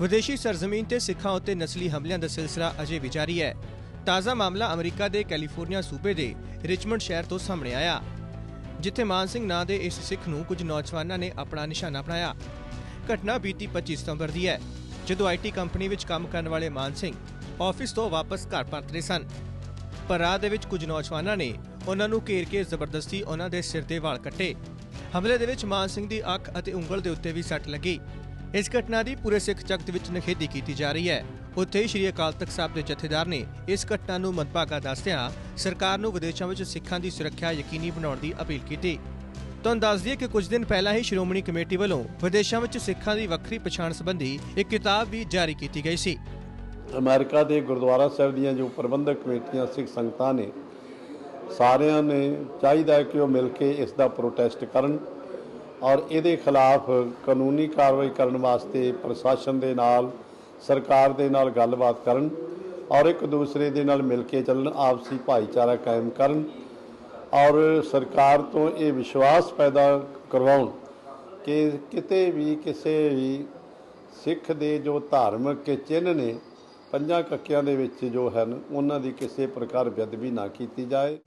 ਵਿਦੇਸ਼ੀ ਸਰਜ਼ਮੀਨ ਤੇ ਸਿੱਖਾਂ ਉੱਤੇ ਨਸਲੀ ਹਮਲਿਆਂ ਦਾ ਸਿਲਸਿਲਾ ਅਜੇ ਵੀ ਜਾਰੀ ਹੈ। ਤਾਜ਼ਾ ਮਾਮਲਾ ਅਮਰੀਕਾ ਦੇ ਕੈਲੀਫੋਰਨੀਆ ਸੂਬੇ ਦੇ ਰਿਚਮੰਡ ਸ਼ਹਿਰ ਤੋਂ ਸਾਹਮਣੇ ਆਇਆ, ਜਿੱਥੇ ਮਾਨ ਸਿੰਘ ਨਾਂ ਦੇ ਇਸ ਸਿੱਖ ਨੂੰ ਕੁਝ ਨੌਜਵਾਨਾਂ ਨੇ ਆਪਣਾ ਨਿਸ਼ਾਨਾ ਬਣਾਇਆ। ਘਟਨਾ ਬੀਤੀ 25 ਸਤੰਬਰ ਦੀ ਹੈ, ਜਦੋਂ ਆਈਟੀ ਕੰਪਨੀ ਵਿੱਚ ਕੰਮ ਕਰਨ ਵਾਲੇ ਮਾਨ ਸਿੰਘ ਆਫਿਸ ਤੋਂ ਵਾਪਸ ਘਰ ਪਰਤ ਰਹੇ ਸਨ। ਪਰ ਰਾਹ ਦੇ ਵਿੱਚ ਕੁਝ ਨੌਜਵਾਨਾਂ ਨੇ ਉਹਨਾਂ ਨੂੰ ਘੇਰ ਕੇ ਜ਼ਬਰਦਸਤੀ ਉਹਨਾਂ ਦੇ ਸਿਰ ਦੇ ਵਾਲ ਕੱਟੇ। ਹਮਲੇ ਦੇ ਵਿੱਚ ਮਾਨ ਸਿੰਘ ਦੀ ਅੱਖ ਅਤੇ ਉਂਗਲ ਦੇ ਉੱਤੇ ਵੀ ਸੱਟ ਲੱਗੀ। ਇਸ ਘਟਨਾ ਦੀ ਪੂਰੇ ਸਿੱਖ ਜਗਤ ਵਿੱਚ ਨਿਖੇਧੀ ਕੀਤੀ ਜਾ ਰਹੀ ਹੈ। ਉੱਥੇ ਹੀ ਸ਼੍ਰੀ ਅਕਾਲ ਤਖਤ ਸਾਹਿਬ ਦੇ ਜਥੇਦਾਰ ਨੇ ਇਸ ਘਟਨਾ ਨੂੰ ਮੰਦਭਾਗਾ ਦੱਸਦਿਆਂ ਸਰਕਾਰ ਨੂੰ ਵਿਦੇਸ਼ਾਂ ਵਿੱਚ ਸਿੱਖਾਂ ਦੀ ਸੁਰੱਖਿਆ ਯਕੀਨੀ ਬਣਾਉਣ ਦੀ ਅਪੀਲ ਕੀਤੀ। ਤੁਹਾਨੂੰ ਦੱਸ ਦਈਏ ਕਿ ਕੁਝ ਦਿਨ ਪਹਿਲਾਂ ਹੀ ਸ਼੍ਰੋਮਣੀ ਕਮੇਟੀ ਵੱਲੋਂ ਵਿਦੇਸ਼ਾਂ ਵਿੱਚ ਸਿੱਖਾਂ ਦੀ ਵੱਖਰੀ ਪਛਾਣ ਸੰਬੰਧੀ ਇੱਕ ਕਿਤਾਬ ਵੀ ਜਾਰੀ ਕੀਤੀ ਗਈ ਸੀ। ਅਮਰੀਕਾ ਦੇ ਗੁਰਦੁਆਰਾ ਸਾਹਿਬ ਦੀਆਂ ਜੋ ਪ੍ਰਬੰਧਕ ਕਮੇਟੀਆਂ, ਸਿੱਖ ਸੰਗਤਾਂ ਨੇ, ਸਾਰਿਆਂ ਨੇ ਚਾਹੀਦਾ ਕਿ ਉਹ ਮਿਲ ਕੇ ਇਸ ਦਾ ਪ੍ਰੋਟੈਸਟ ਕਰਨ। ਔਰ ਇਹਦੇ ਖਿਲਾਫ ਕਾਨੂੰਨੀ ਕਾਰਵਾਈ ਕਰਨ ਵਾਸਤੇ ਪ੍ਰਸ਼ਾਸਨ ਦੇ ਨਾਲ, ਸਰਕਾਰ ਦੇ ਨਾਲ ਗੱਲਬਾਤ ਕਰਨ ਔਰ ਇੱਕ ਦੂਸਰੇ ਦੇ ਨਾਲ ਮਿਲ ਕੇ ਚੱਲਣ, ਆਪਸੀ ਭਾਈਚਾਰਾ ਕਾਇਮ ਕਰਨ ਔਰ ਸਰਕਾਰ ਤੋਂ ਇਹ ਵਿਸ਼ਵਾਸ ਪੈਦਾ ਕਰਵਾਉਣ ਕਿ ਕਿਤੇ ਵੀ ਕਿਸੇ ਵੀ ਸਿੱਖ ਦੇ ਜੋ ਧਾਰਮਿਕ ਚਿੰਨ੍ਹ ਨੇ, ਪੰਜਾਂ ਕੱਕਿਆਂ ਦੇ ਵਿੱਚ ਜੋ ਹਨ, ਉਹਨਾਂ ਦੀ ਕਿਸੇ ਪ੍ਰਕਾਰ ਬੇਅਦਬੀ ਨਾ ਕੀਤੀ ਜਾਏ।